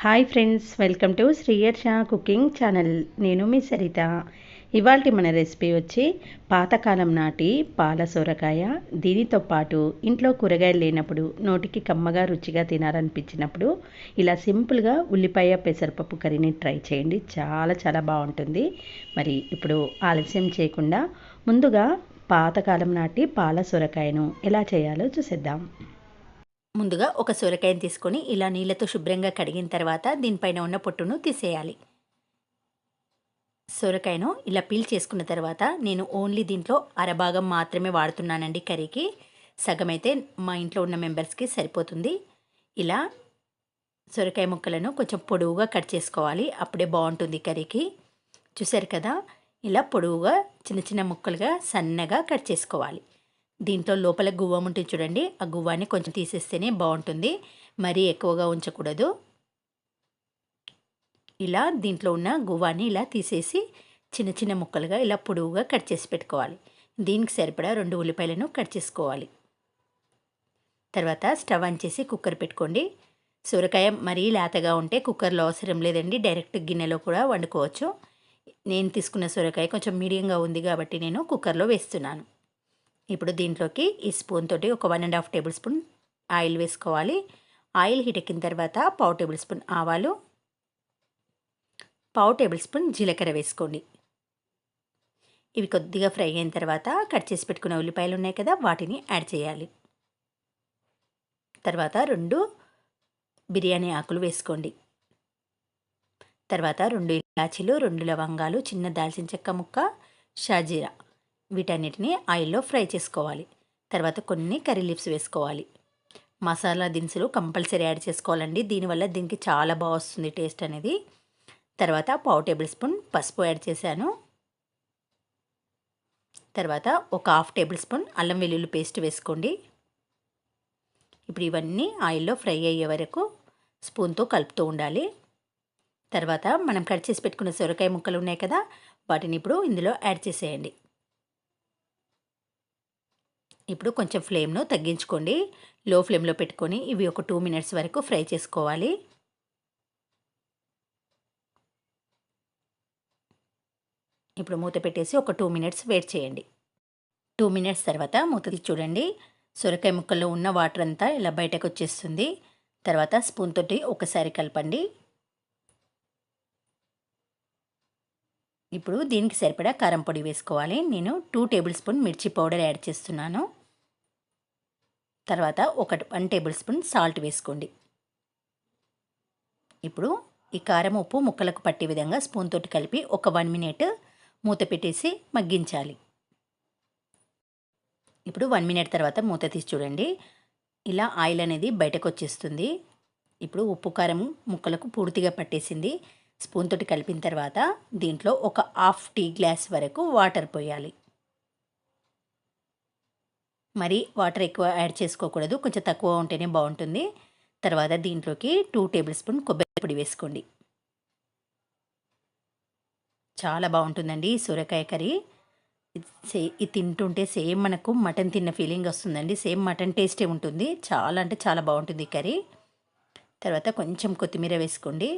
Hi friends welcome to Sriyarsha cooking channel నేను మీ సరిత. ఇవాళ మన రెసిపీ వచ్చి పాతకాలం నాటి పాల సొరకాయ. దీనితో పాటు ఇంట్లో కూరగాయలు లేనప్పుడు నోటికి కమ్మగా రుచిగా తినాలనిపించినప్పుడు ఇలా సింపుల్గా ఉల్లిపాయ పెసరపప్పు కర్రీని ట్రై చేయండి. చాలా చాలా బాగుంటుంది. మరి ఇప్పుడు ఆలస్యం చేయకుండా ముందుగా పాతకాలం నాటి పాల సొరకాయను ఎలా చేయాలో చూసేద్దాం. ముందుగా ఒక సొరకాయని తీసుకొని ఇలా నీళ్ళతో శుభ్రంగా కడిగిన తర్వాత దీనిపైన ఉన్న పొట్టును తీసేయాలి. సొరకాయను ఇలా పీల్ చేసుకున్న తర్వాత నేను ఓన్లీ దీంట్లో అరభాగం మాత్రమే వాడుతున్నానండి కర్రీకి. సగం అయితే మా ఇంట్లో ఉన్న మెంబర్స్కి సరిపోతుంది. ఇలా సొరకాయ ముక్కలను కొంచెం పొడవుగా కట్ చేసుకోవాలి. అప్పుడే బాగుంటుంది కర్రీకి. చూసారు కదా? ఇలా పొడవుగా చిన్న చిన్న ముక్కలుగా సన్నగా కట్ చేసుకోవాలి. దీంట్లో లోపల గువ్వం ఉంటుంది చూడండి. ఆ గువ్వాన్ని కొంచెం తీసేస్తేనే బాగుంటుంది. మరీ ఎక్కువగా ఉంచకూడదు. ఇలా దీంట్లో ఉన్న గువ్వాన్ని ఇలా తీసేసి చిన్న చిన్న ముక్కలుగా ఇలా పొడవుగా కట్ చేసి పెట్టుకోవాలి. దీనికి సరిపడా రెండు ఉల్లిపాయలను కట్ చేసుకోవాలి. తర్వాత స్టవ్ ఆన్ చేసి కుక్కర్ పెట్టుకోండి. సొరకాయ మరీ లేతగా ఉంటే కుక్కర్లో అవసరం లేదండి. డైరెక్ట్ గిన్నెలో కూడా వండుకోవచ్చు. నేను తీసుకున్న సొరకాయ కొంచెం మీడియంగా ఉంది కాబట్టి నేను కుక్కర్లో వేస్తున్నాను. ఇప్పుడు దీంట్లోకి ఈ స్పూన్ తోటి ఒక one and half tablespoon oil వేసుకోవాలి. ఆయిల్ హీట్ ఎక్కిన తర్వాత పావు టేబుల్ స్పూన్ ఆవాలు పావు టేబుల్ స్పూన్ జీలకర్ర వేసుకోండి. ఇవి కొద్దిగా ఫ్రై అయిన తర్వాత కట్ చేసి పెట్టుకున్న ఉల్లిపాయలు ఉన్నాయి కదా వాటిని యాడ్ చేయాలి. తర్వాత రెండు బిర్యానీ ఆకులు వేసుకోండి. తర్వాత రెండు ఇలాచీలు రెండు లవంగాలు చిన్న దాల్చిన చెక్క ముక్క షాజీరా. వీటన్నిటిని ఆయిల్లో ఫ్రై చేసుకోవాలి. తర్వాత కొన్ని కర్రీ లీవ్స్ వేసుకోవాలి. మసాలా దినుసులు కంపల్సరీ యాడ్ చేసుకోవాలండి. దీనివల్ల దీనికి చాలా బాగా వస్తుంది టేస్ట్ అనేది. తర్వాత పావు టేబుల్ స్పూన్ పసుపు యాడ్ చేశాను. తర్వాత ఒక హాఫ్ టేబుల్ స్పూన్ అల్లం వెల్లుల్లి పేస్ట్ వేసుకోండి. ఇప్పుడు ఇవన్నీ ఆయిల్లో ఫ్రై అయ్యే వరకు స్పూన్తో కలుపుతూ ఉండాలి. తర్వాత మనం కట్ చేసి పెట్టుకున్న సొరకాయ ముక్కలు ఉన్నాయి కదా వాటిని ఇప్పుడు ఇందులో యాడ్ చేసేయండి. ఇప్పుడు కొంచెం ఫ్లేమ్ను తగ్గించుకోండి. లో ఫ్లేమ్లో పెట్టుకొని ఇవి ఒక టూ మినిట్స్ వరకు ఫ్రై చేసుకోవాలి. ఇప్పుడు మూత పెట్టేసి ఒక టూ మినిట్స్ వెయిట్ చేయండి. టూ మినిట్స్ తర్వాత మూతలు చూడండి. సొరకాయ ముక్కల్లో ఉన్న వాటర్ అంతా ఇలా బయటకు వచ్చేస్తుంది. తర్వాత స్పూన్ తోటి ఒకసారి కలపండి. ఇప్పుడు దీనికి సరిపడా కారం పొడి వేసుకోవాలి. నేను టూ టేబుల్ స్పూన్ మిర్చి పౌడర్ యాడ్ చేస్తున్నాను. తర్వాత ఒక వన్ టేబుల్ స్పూన్ సాల్ట్ వేసుకోండి. ఇప్పుడు ఈ కారం ఉప్పు ముక్కలకు పట్టే విధంగా స్పూన్ తోటి కలిపి ఒక వన్ మినిట్ మూత పెట్టేసి మగ్గించాలి. ఇప్పుడు వన్ మినిట్ తర్వాత మూత తీసి చూడండి. ఇలా ఆయిల్ అనేది బయటకు వచ్చేస్తుంది. ఇప్పుడు ఉప్పు కారం ముక్కలకు పూర్తిగా పట్టేసింది. స్పూన్ తోటి కలిపిన తర్వాత దీంట్లో ఒక హాఫ్ టీ గ్లాస్ వరకు వాటర్ పోయాలి. మరి వాటర్ ఎక్కువ యాడ్ చేసుకోకూడదు. కొంచెం తక్కువ ఉంటేనే బాగుంటుంది. తర్వాత దీంట్లోకి టూ టేబుల్ స్పూన్ కొబ్బరి పొడి వేసుకోండి. చాలా బాగుంటుందండి సూరకాయ కర్రీ. సే ఇది తింటుంటే సేమ్ మనకు మటన్ తిన్న ఫీలింగ్ వస్తుందండి. సేమ్ మటన్ టేస్టే ఉంటుంది. చాలా అంటే చాలా బాగుంటుంది కర్రీ. తర్వాత కొంచెం కొత్తిమీర వేసుకోండి.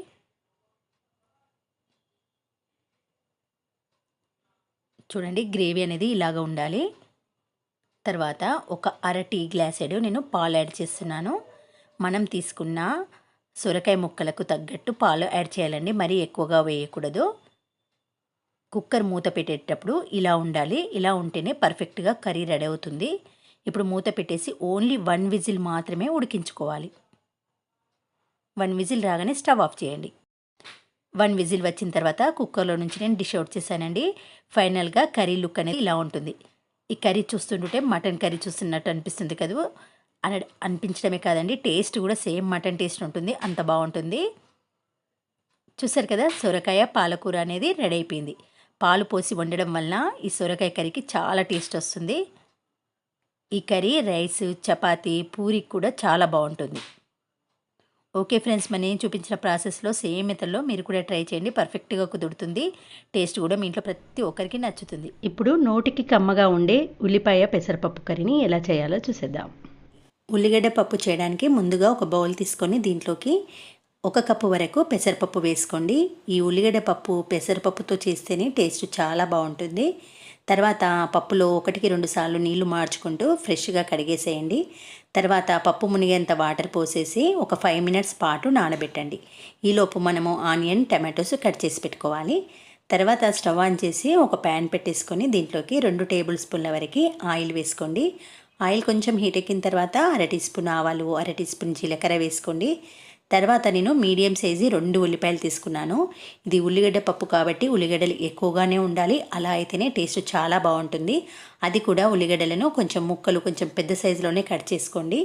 చూడండి గ్రేవీ అనేది ఇలాగ ఉండాలి. తర్వాత ఒక అర టీ గ్లాసెడు నేను పాలు యాడ్ చేస్తున్నాను. మనం తీసుకున్న సొరకాయ ముక్కలకు తగ్గట్టు పాలు యాడ్ చేయాలండి. మరీ ఎక్కువగా వేయకూడదు. కుక్కర్ మూత పెట్టేటప్పుడు ఇలా ఉండాలి. ఇలా ఉంటేనే పర్ఫెక్ట్గా కర్రీ రెడీ అవుతుంది. ఇప్పుడు మూత పెట్టేసి ఓన్లీ వన్ విజిల్ మాత్రమే ఉడికించుకోవాలి. వన్ విజిల్ రాగానే స్టవ్ ఆఫ్ చేయండి. వన్ విజిల్ వచ్చిన తర్వాత కుక్కర్లో నుంచి నేను డిష్ అవుట్ చేశానండి. ఫైనల్గా కర్రీ లుక్ అనేది ఇలా ఉంటుంది. ఈ కర్రీ చూస్తుంటే మటన్ కర్రీ చూస్తున్నట్టు అనిపిస్తుంది కదా? అని అనిపించడమే కాదండి. టేస్ట్ కూడా సేమ్ మటన్ టేస్ట్ ఉంటుంది. అంత బాగుంటుంది. చూసారు కదా? సొరకాయ పాలకూర అనేది రెడీ అయిపోయింది. పాలు పోసి వండడం వలన ఈ సొరకాయ కర్రీకి చాలా టేస్ట్ వస్తుంది. ఈ కర్రీ రైస్ చపాతీ పూరికి కూడా చాలా బాగుంటుంది. ఓకే ఫ్రెండ్స్ మరి నేను చూపించిన ప్రాసెస్లో సేమ్ మెథడ్లో మీరు కూడా ట్రై చేయండి. పర్ఫెక్ట్గా కుదురుతుంది. టేస్ట్ కూడా మీ ఇంట్లో ప్రతి ఒక్కరికి నచ్చుతుంది. ఇప్పుడు నోటికి కమ్మగా ఉండే ఉల్లిపాయ పెసరపప్పు కర్రీని ఎలా చేయాలో చూసేద్దాం. ఉల్లిగడ్డ పప్పు చేయడానికి ముందుగా ఒక బౌల్ తీసుకొని దీంట్లోకి ఒక కప్పు వరకు పెసరపప్పు వేసుకోండి. ఈ ఉల్లిగడ్డ పప్పు పెసరపప్పుతో చేస్తేనే టేస్ట్ చాలా బాగుంటుంది. తర్వాత పప్పులో ఒకటికి రెండు సార్లు నీళ్ళు మార్చుకుంటూ ఫ్రెష్గా కడిగేసేయండి. తర్వాత పప్పు మునిగేంత వాటర్ పోసేసి ఒక ఫైవ్ మినిట్స్ పాటు నానబెట్టండి. ఈలోపు మనము ఆనియన్ టమాటోస్ కట్ చేసి పెట్టుకోవాలి. తర్వాత స్టవ్ ఆన్ చేసి ఒక ప్యాన్ పెట్టేసుకొని దీంట్లోకి రెండు టేబుల్ స్పూన్ల వరకు ఆయిల్ వేసుకోండి. ఆయిల్ కొంచెం హీట్ ఎక్కిన తర్వాత అర టీ స్పూన్ ఆవాలు అర టీ స్పూన్ జీలకర్ర వేసుకోండి. తర్వాత నేను మీడియం సైజు రెండు ఉల్లిపాయలు తీసుకున్నాను. ఇది ఉల్లిగడ్డ పప్పు కాబట్టి ఉల్లిగడ్డలు ఎక్కువగానే ఉండాలి. అలా అయితేనే టేస్ట్ చాలా బాగుంటుంది. అది కూడా ఉల్లిగడ్డలను కొంచెం ముక్కలు కొంచెం పెద్ద సైజులోనే కట్ చేసుకోండి.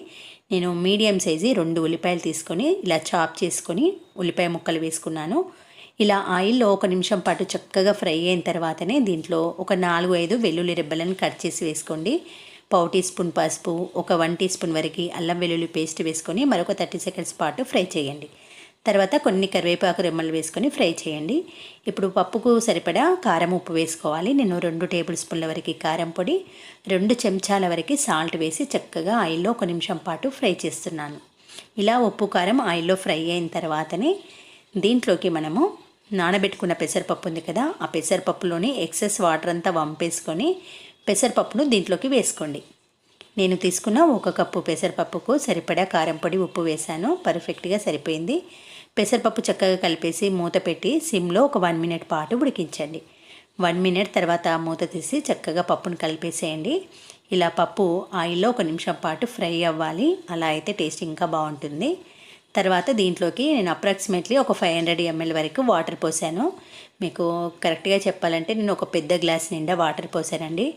నేను మీడియం సైజు రెండు ఉల్లిపాయలు తీసుకొని ఇలా చాప్ చేసుకొని ఉల్లిపాయ ముక్కలు వేసుకున్నాను. ఇలా ఆయిల్లో ఒక నిమిషం పాటు చక్కగా ఫ్రై అయిన తర్వాతనే దీంట్లో ఒక నాలుగు ఐదు వెల్లుల్లి రెబ్బలను కట్ చేసి వేసుకోండి. పావు టీ స్పూన్ పసుపు ఒక వన్ టీ స్పూన్ వరకు అల్లం వెల్లుల్లి పేస్ట్ వేసుకొని మరొక థర్టీ సెకండ్స్ పాటు ఫ్రై చేయండి. తర్వాత కొన్ని కరివేపాకు రెమ్మలు వేసుకొని ఫ్రై చేయండి. ఇప్పుడు పప్పుకు సరిపడా కారం ఉప్పు వేసుకోవాలి. నేను రెండు టేబుల్ స్పూన్ల వరకు కారం పొడి రెండు చెంచాల వరకు సాల్ట్ వేసి చక్కగా ఆయిల్లో ఒక నిమిషం పాటు ఫ్రై చేస్తున్నాను. ఇలా ఉప్పు కారం ఆయిల్లో ఫ్రై అయిన తర్వాతనే దీంట్లోకి మనము నానబెట్టుకున్న పెసరపప్పు ఉంది కదా ఆ పెసరపప్పులోని ఎక్సెస్ వాటర్ అంతా వంపేసుకొని పెసరపప్పును దీంట్లోకి వేసుకోండి. నేను తీసుకున్న ఒక కప్పు పెసరపప్పుకు సరిపడా కారం పొడి ఉప్పు వేశాను. పర్ఫెక్ట్గా సరిపోయింది. పెసరపప్పు చక్కగా కలిపేసి మూత పెట్టి సిమ్లో ఒక వన్ మినిట్ పాటు ఉడికించండి. వన్ మినిట్ తర్వాత మూత తీసి చక్కగా పప్పును కలిపేసేయండి. ఇలా పప్పు ఆయిల్లో ఒక నిమిషం పాటు ఫ్రై అవ్వాలి. అలా అయితే టేస్ట్ ఇంకా బాగుంటుంది. తర్వాత దీంట్లోకి నేను అప్రాక్సిమేట్లీ ఒక ఫైవ్ హండ్రెడ్ ఎంఎల్ వరకు వాటర్ పోసాను. మీకు కరెక్ట్గా చెప్పాలంటే నేను ఒక పెద్ద గ్లాస్ నిండా వాటర్ పోసానండి.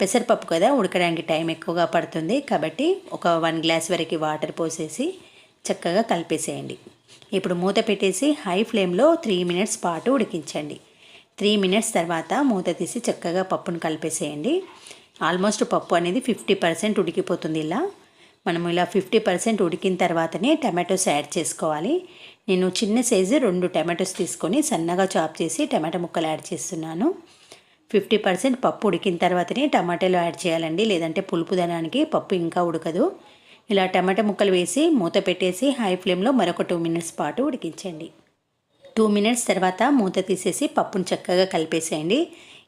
పెసరపప్పు కదా ఉడకడానికి టైం ఎక్కువగా పడుతుంది. కాబట్టి ఒక వన్ గ్లాస్ వరకు వాటర్ పోసేసి చక్కగా కలిపేసేయండి. ఇప్పుడు మూత పెట్టేసి హై ఫ్లేమ్లో త్రీ మినిట్స్ పాటు ఉడికించండి. త్రీ మినిట్స్ తర్వాత మూత తీసి చక్కగా పప్పును కలిపేసేయండి. ఆల్మోస్ట్ పప్పు అనేది ఫిఫ్టీ పర్సెంట్ ఉడికిపోతుంది ఇలా. మనం ఇలా ఫిఫ్టీ పర్సెంట్ ఉడికిన తర్వాతనే టమాటోస్ యాడ్ చేసుకోవాలి. నేను చిన్న సైజు రెండు టమాటోస్ తీసుకొని సన్నగా చాప్ చేసి టమాటా ముక్కలు యాడ్ చేస్తున్నాను. ఫిఫ్టీ పర్సెంట్ పప్పు ఉడికిన తర్వాతనే టమాటాలు యాడ్ చేయాలండి. లేదంటే పులుపు దనానికి పప్పు ఇంకా ఉడకదు. ఇలా టమాటా ముక్కలు వేసి మూత పెట్టేసి హై ఫ్లేమ్లో మరొక టూ మినిట్స్ పాటు ఉడికించండి. టూ మినిట్స్ తర్వాత మూత తీసేసి పప్పును చక్కగా కలిపేసేయండి.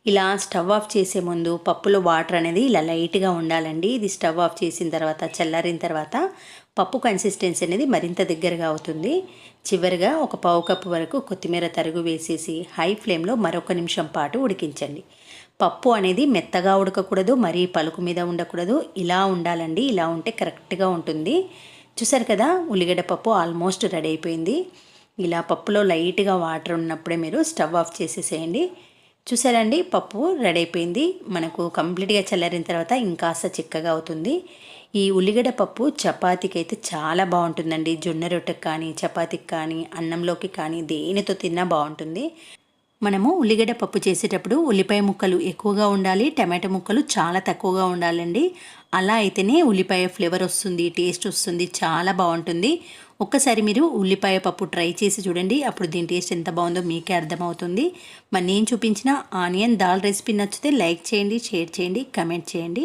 ఇలా స్టవ్ ఆఫ్ చేసే ముందు పప్పులో వాటర్ అనేది ఇలా లైట్గా ఉండాలండి. ఇది స్టవ్ ఆఫ్ చేసిన తర్వాత చల్లారిన తర్వాత పప్పు కన్సిస్టెన్సీ అనేది మరింత దగ్గరగా అవుతుంది. చివరిగా ఒక పావు కప్పు వరకు కొత్తిమీర తరుగు వేసేసి హై ఫ్లేమ్లో మరొక నిమిషం పాటు ఉడికించండి. పప్పు అనేది మెత్తగా ఉడకకూడదు మరీ పలుకు మీద ఉండకూడదు. ఇలా ఉండాలండి. ఇలా ఉంటే కరెక్ట్గా ఉంటుంది. చూసారు కదా ఉల్లిగడ్డ పప్పు ఆల్మోస్ట్ రెడీ అయిపోయింది. ఇలా పప్పులో లైట్గా వాటర్ ఉన్నప్పుడే మీరు స్టవ్ ఆఫ్ చేసేసేయండి. చూసారండి పప్పు రెడీ అయిపోయింది మనకు కంప్లీట్గా చల్లారిన తర్వాత ఇంకాస్త చిక్కగా అవుతుంది. ఈ ఉల్లిగడ్డ పప్పు చపాతీకి అయితే చాలా బాగుంటుందండి. జొన్న రొట్టెకి కానీ చపాతీకి కానీ అన్నంలోకి కానీ దేనితో తిన్నా బాగుంటుంది. మనము ఉల్లిగడ్డ పప్పు చేసేటప్పుడు ఉల్లిపాయ ముక్కలు ఎక్కువగా ఉండాలి. టమాటో ముక్కలు చాలా తక్కువగా ఉండాలండి. అలా అయితేనే ఉల్లిపాయ ఫ్లేవర్ వస్తుంది టేస్ట్ వస్తుంది చాలా బాగుంటుంది. ఒక్కసారి మీరు ఉల్లిపాయ పప్పు ట్రై చేసి చూడండి. అప్పుడు దీని టేస్ట్ ఎంత బాగుందో మీకే అర్థమవుతుంది. మరి నేను చూపించిన ఆనియన్ దాల్ రెసిపీ నచ్చితే లైక్ చేయండి షేర్ చేయండి కమెంట్ చేయండి.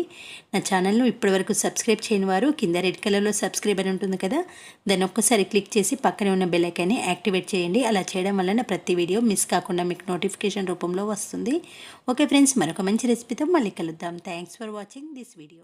నా ఛానల్ను ఇప్పటివరకు సబ్స్క్రైబ్ చేయని వారు కింద రెడ్ కలర్లో సబ్స్క్రైబ్ అని ఉంటుంది కదా దాన్ని ఒక్కసారి క్లిక్ చేసి పక్కనే ఉన్న బెల్లైకాన్ని యాక్టివేట్ చేయండి. అలా చేయడం వలన ప్రతి వీడియో మిస్ కాకుండా మీకు నోటిఫికేషన్ రూపంలో వస్తుంది. ఓకే ఫ్రెండ్స్ మరొక మంచి రెసిపీతో మళ్ళీ కలుద్దాం. Thanks for watching this video.